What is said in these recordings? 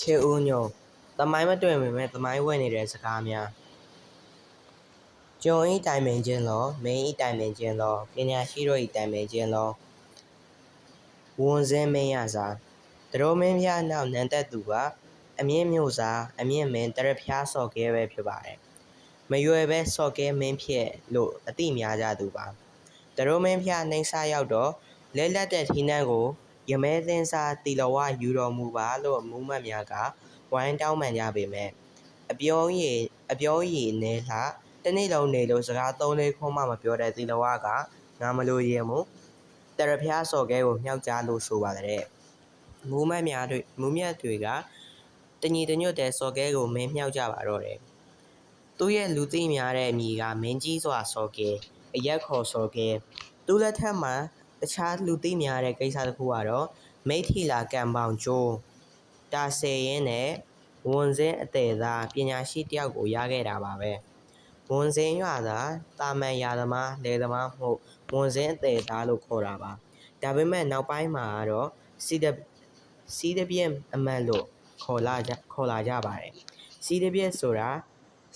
ခြေဦးညုံသမိုင်းမတွင်ပေမဲ့သမိုင်းဝင်နေတဲ့စကားများကျွန်ဤတိုင်ပင်ခြင်းလောမင်းဤတိုင်ပင်ခြင်းလောပညာရှိတို့ဤတိုင်ပင်ခြင်းလောဝန်စင်းမင်းရစာတတော်မင်းဖျားနောက်နန်းသက်သူကအမြင့်မြို့စာအမြင့်မင်းတရဖျားစော်ကဲပဲဖြစ်ပါတယ်မရွယ်ပဲစော်ကဲမင်းဖြစ်လို့အတိများကြသူပါတတော်မင်းဖျားနှိမ့်ဆရောက်တော့လဲလက်တဲ့ထီးနှန်းကို ရမဲသင်းစားတီလဝယူတော်မူပါလို့မူးမတ်များကဝိုင်းတောင်းပန်ကြပေမဲ့အပြောရည်အပြောရည်နဲ့လှတနေ့လုံးနေလို့စကားသုံးလေးခွန်းမှမပြောတဲ့တီလဝကငါမလို့ရေမှုတရဖျားစော်ကဲကိုမြောက်ကြားလို့ဆိုပါတဲ့မူးမတ်များတွေမူးမြတ်တွေကတညီတညွတ်တဲ့စော်ကဲကိုမင်းမြောက်ကြပါတော့တယ်သူ့ရဲ့လူသိများတဲ့အမည်ကမင်းကြီးစွာစော်ကဲအရက်ခေါ်စော်ကဲသူ့လက်ထက်မှာ တခြားလူသိများတဲ့ကိစ္စတစ်ခုကတော့မိထီလာကံပေါင်ကျိုးတာဆယ်ရင်နဲ့ဝန်စင်းအသေးသားပညာရှိတယောက်ကိုရခဲ့တာပါပဲဝန်စင်းရွာသာတာမန်ရာသမားလေသမားမှုဝန်စင်းအသေးသားလို့ခေါ်တာပါဒါပေမဲ့နောက်ပိုင်းမှာကတော့စီဒစီဒပြင်းအမတ်လို့ခေါ်လာကြခေါ်လာကြပါတယ်စီဒပြင်းဆိုတာ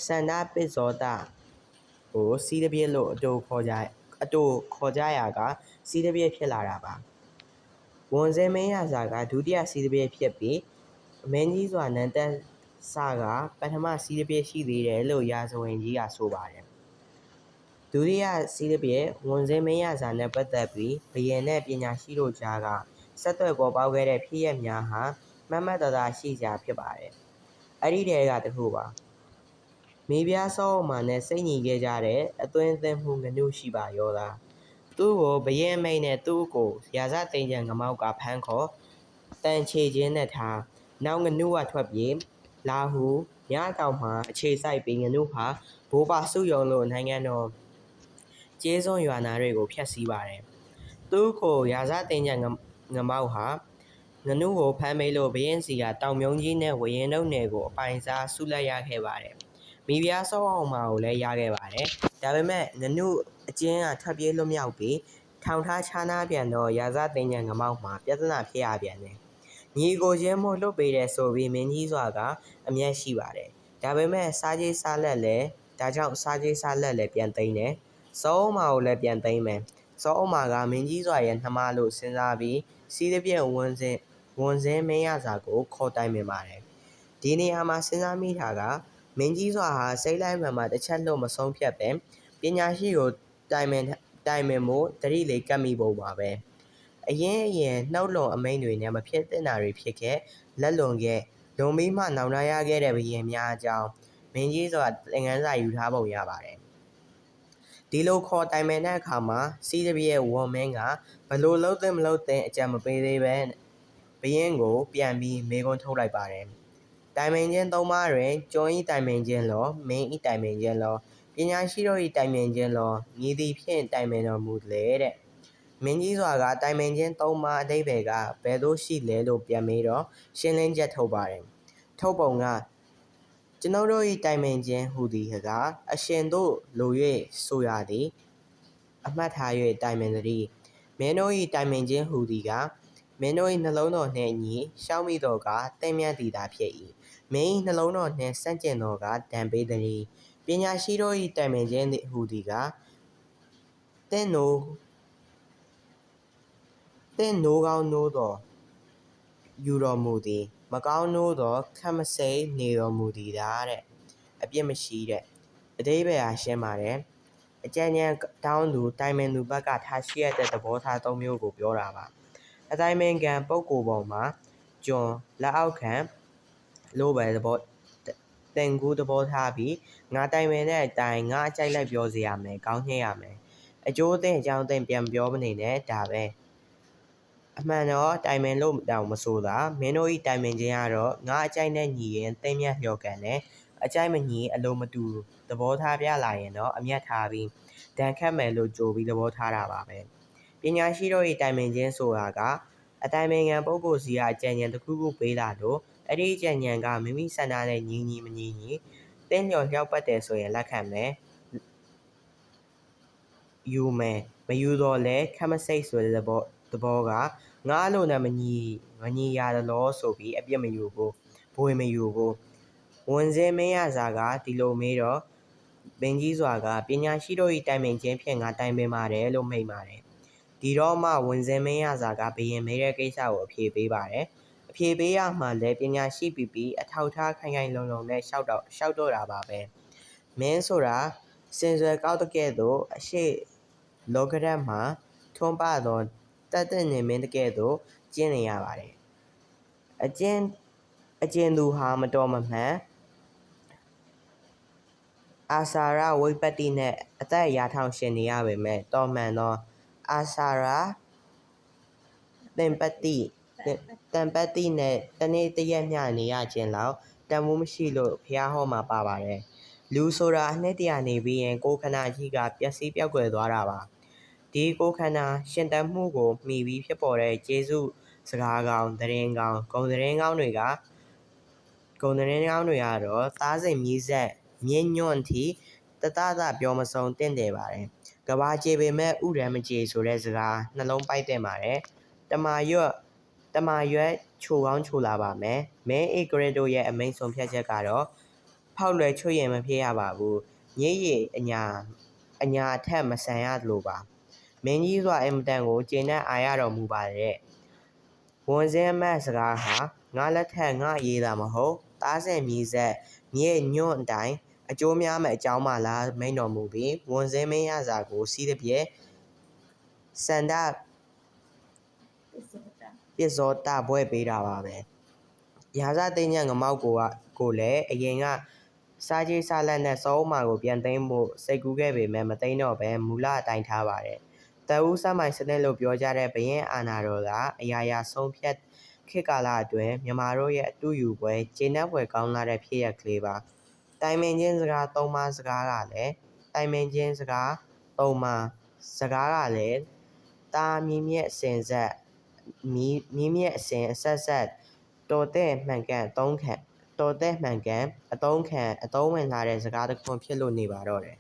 စန္ဒပစ္စောတာကိုစီဒပြင်းလို့အတူခေါ်ကြ အတူခေါ်ကြရာကစီးတပြည့်ဖြစ်လာတာပါဝန်စဲမင်းရစာကဒုတိယစီးတပြည့်ဖြစ်ပြီးမင်းကြီးစွာနန်းတက်စကပထမစီးတပြည့်ရှိသေးတယ်လို့ရာဇဝင်ကြီးကဆိုပါတယ်ဒုတိယစီးတပြည့်ဝန်စဲမင်းရစာနဲ့ပတ်သက်ပြီးဘယင်နဲ့ပညာရှိတို့ကြားကဆက်သွယ်ပေါ်ပေါက်ခဲ့တဲ့ဖြစ်ရပ်များဟာမတ်မတ်တသာရှိကြဖြစ်ပါတယ်အဲ့ဒီတည်းကတခုပါ မိဖုရားစောအုံမာနဲ့စိတ်ညီခဲ့ကြတဲ့အသွင်အသင်မှုငနုရှိပါရောလားသူ့ကိုဘရင်မိန်နဲ့သူ့ကိုရာဇသိန်းချံငမောက်ကဖမ်းခေါ်တန်ချေခြင်းနဲ့ထားနောက်ငနုကထွက်ပြေးလာဟုညတောင်မှအခြေဆိုင်ပြီးငနုဟာဘိုးပါစုယုံလို့နိုင်ငံတော်ကျေးစွန်ရွာနာတွေကိုဖျက်ဆီးပါတယ်သူ့ကိုရာဇသိန်းချံငမောက်ဟာငနုကိုဖမ်းမေးလို့ဘရင်စီကတောင်မြုံကြီးနဲ့ဝရင်တုံနယ်ကိုအပိုင်စားဆုလက်ရခဲ့ပါတယ် မိဖုရားစောအောင်မာကိုလည်းရခဲ့ပါတယ်ဒါပေမဲ့ငနုအကျဉ်းကထွက်ပြေးလွတ်မြောက်ပြီးထောင်ထားခြားနားပြန်တော့ရာဇသိန်းချံငမောက်မှာပြဿနာဖြစ်ရပြန်တယ်။ညီကိုချင်းမို့လွတ်ပေးတယ်ဆိုပြီးမင်းကြီးစွာကအမျက်ရှိပါတယ်။ဒါပေမဲ့စားကြီးစားလက်လည်းဒါကြောင့်စားကြီးစားလက်လည်းပြန်သိမ်းတယ်။စောအုံမာကိုလည်းပြန်သိမ်းမယ်။စောအုံမာကမင်းကြီးစွာရဲ့နှမလို့စဉ်းစားပြီးစီးတပြည့်ဝန်စင်ဝန်စင်းမင်းရစာကိုခေါ်တိုင်ပင်ပါတယ်။ဒီနေရာမှာစဉ်းစားမိတာက မင်းကြီးစွာဟာစိတ်လိုက်မှန်မှတစ်ချက်လို့မဆုံးဖြတ်ပဲပညာရှိကိုတိုင်ပင်တိုင်ပင်မှုတတိလေးကတ်မိပုံပါပဲအရင်အရင်နှုတ်လွန်အမိန်တွေနဲ့မဖြစ်သင့်တာတွေဖြစ်ခဲ့လက်လွန်ခဲ့လွန်ပြီးမှနောင်တရခဲ့တဲ့ဘရင်များအကြောင်းမင်းကြီးဆိုတာသင်ခန်းစာယူထားပုံရပါတယ်ဒီလိုခေါ်တိုင်ပင်တဲ့အခါမှာစီးတပြည့်ဝန်မင်းကဘလို့လုံးသိမလို့သိအကြံမပေးသေးပဲဘရင်ကိုပြန်ပြီးမေခွန်းထုတ်လိုက်ပါတယ် တိုင်ပင်ခြင်းသုံးပါးတွင်ကျွန်းဤတိုင်ပင်ခြင်းလောမင်းဤတိုင်ပင်ခြင်းလောပညာရှိတို့၏တိုင်ပင်ခြင်းလောညီသည်ဖြင့်တိုင်ပင်တော်မူလေတဲ့မင်းကြီးစွာကတိုင်ပင်ခြင်းသုံးပါးအတိပ္ပယ်ကဘယ်သို့ရှိလဲလို့ပြန်မေးတော့ရှင်းလင်းချက်ထုတ်ပါတယ်ထုတ်ပုံကကျွန်ုပ်တို့၏တိုင်ပင်ခြင်းဟူသည်ကအရှင်တို့လို၍ဆိုရသည်အမှတ်ထား၍တိုင်ပင်သည်မင်းတို့၏တိုင်ပင်ခြင်းဟူသည်က မင်းတို့၏နှလုံးတော်နှင့်အညီရှောက်မိတော်ကတင့်မြတ်သည်သာဖြစ်၏မင်း၏နှလုံးတော်နှင့်စန့်ကျင်တော်ကဒံပေးသည်ပညာရှိတို့၏တိုင်ပင်ခြင်းဟူသည်ကတင့်နိုးတင့်နိုးကောင်းနိုးတော်ယူတော်မူသည် မကောင်းနိုးတော်ခတ်မစိမ့်နေတော်မူသည်ဒါတဲ့အပြစ်မရှိတဲ့အတိဘယ်ဟာရှင်းပါတယ်အကြံဉာဏ်တောင်းသူတိုင်ပင်သူဘက်ကထားရှိရတဲ့သဘောထားသုံးမျိုးကိုပြောတာပါ အတိုင်းပင်ကံပုံကိုယ်ပေါ်မှာကျွန်လက်အောက်ခံလိုပဲသဘောတင်ကူးသဘောထားပြီးငါတိုင်ပင်တဲ့အတိုင်းငါအကြိုက်လိုက်ပြောစေရမယ်ကောင်းညှိရမယ်အကျိုးအသင့်အကြောင်းအသင့်ပြန်ပြောမနေနဲ့ဒါပဲအမှန်တော့တိုင်ပင်လို့တောင်မဆိုတာမင်းတို့ဤတိုင်ပင်ခြင်းကတော့ငါအကြိုက်နဲ့ညီရင်သိမ့်မြတ်လျော်ကန်တယ်အကြိုက်မညီအလိုမတူသဘောထားပြလာရင်တော့အမျက်ထားပြီးဒဏ်ခတ်မယ်လို့ကြိုပြီးသဘောထားတာပါပဲ ပညာရှိတို့ဤတိုင်ပင်ခြင်းဆိုတာကအတိုင်ပင်ခံပုဂ္ဂိုလ်စီကအကြံဉာဏ်တစ်ခုခုပေးလာလို့အဲ့ဒီအကြံဉာဏ်ကမိမိဆန္ဒနဲ့ညီညီမညီညီတင်းလျော်လျောက်ပတ်တယ်ဆိုရင်လက်ခံမယ်ယူမယ်မယူတော့လဲခက်မစိတ်ဆိုတဲ့သဘောသဘောကငါလို့နဲ့မညီမညီရတလို့ဆိုပြီးအပြစ်မယူဘူးဘဘွေမယူဘူးဝန်စင်းမင်းရစာကဒီလိုမေးတော့ပင်ကြီးစွာကပညာရှိတို့၏တိုင်ပင်ခြင်းဖြင့်ငါတိုင်ပင်ပါတယ်လို့မိန့်ပါတယ် ဒီတော့မှဝန်စင်းမင်းရစာကဘယင်မေးတဲ့ကိစ္စကိုအဖြေပေးပါတယ်အဖြေပေးရမှလည်းပညာရှိပြီးပြီးအထောက်ထားခိုင်ခိုင်လုံလုံနဲ့ရှောက်တော့ရှောက်တော့တာပါပဲမင်းဆိုတာစင်စွယ်ကောက်တဲ့ကဲ့သို့အရှိလောကရက်မှာထွန်းပသောတတ်တဲ့နေမင်းတကဲ့သို့ကျင့်နေရပါတယ်အကျဉ်အကျဉ်သူဟာမတော်မမှန်အာစာရဝိပတ္တိနဲ့အသက်ရာထောင်ရှင်နေရပေမဲ့တော်မှန်သော အာစာရသင်္ပတ္တိတံပတ်တိနဲ့တနေ့တရက်မျှနေရခြင်းလောက်တန်ဖိုးမရှိလို့ဘုရားဟောမှာပါပါတယ်လူဆိုတာအနှစ်တရာနေပြီးရင်ကိုယ်ခန္ဓာကြီးကပျက်စီးပြောက်ကွယ်သွားတာပါဒီကိုယ်ခန္ဓာရှင်တန်မှုကိုမှီပြီးဖြစ်ပေါ်တဲ့ကျေးဇူးစကားကောင်းသတင်းကောင်းဂုဏ်သတင်းကောင်းတွေကဂုဏ်သတင်းကောင်းတွေကတော့သားစိမ်မြည်ဆက်မြင့်ညွန့်သည့်တတတပြောမဆုံးတင့်တယ်ပါတယ် ကဘာကြေပေမဲ့ဥရံမကြေဆိုတဲ့စကားနှလုံးပိုက်တင်ပါတယ်တမာရွတ်တမာရွက်ချိုကောင်းချိုလာပါမယ်။မင်းအေဂရစ်တို့ရဲ့အမိန့်ဆုံးဖြတ်ချက်ကတော့ဖောက်လွယ်ချွတ်ရင်မဖြစ်ရပါဘူး။ညစ်ရည်အညာအညာအထက်မဆန်ရလို့ပါ။မင်းကြီးစွာအင်မတန်ကိုကျင့်တဲ့အာရတော်မူပါတဲ့။ဝန်စင်းအမတ်စကားဟာငါလက်ထက်ငါရေးတာမဟုတ်။သားစင်မြည်ဆက်မြေညွန့်အတိုင်း အကျိုးများမဲ့အကြောင်းမှလားမိန်တော်မူပြီးဝန်စင်းမင်းရစာကိုစီးတဲ့ပြဲစန္ဒပစ္စောတဘွဲ့ပေးတာပါပဲရာဇသိညံငမောက်ကိုကကိုလည်းအရင်ကစားကြီးစားလက်နဲ့စောအုံးမာကိုပြန်သိမ်းဖို့စိတ်ကူးခဲ့ပေမဲ့မသိမ်းတော့ပဲမူလအတိုင်းထားပါတယ်တအူးစမိုင်စနစ်လို့ပြောကြတဲ့ဘရင်အာနာတော်ကအရာရာဆုံးဖြတ်ခေတ်ကာလအတွင်းမြန်မာတို့ရဲ့အတူယူပွဲကျင်းနှက်ပွဲကောင်းလာတဲ့ဖြစ်ရကလေးပါ တိုင်ပင်ချင်းစကားသုံးပါးစကားကလည်းတိုင်ပင်ချင်းစကားသုံးပါးစကားကလည်းတာမြင့်မြတ်စင်ဆက်မီးမီးမြက်အစဉ်အဆက်ဆက်တော်တဲ့မှန်ကန်အသုံးခံတော်တဲ့မှန်ကန်အသုံးခံအသုံးဝင်လာတဲ့စကားတစ်ခွန်းဖြစ်လို့နေပါတော့တယ်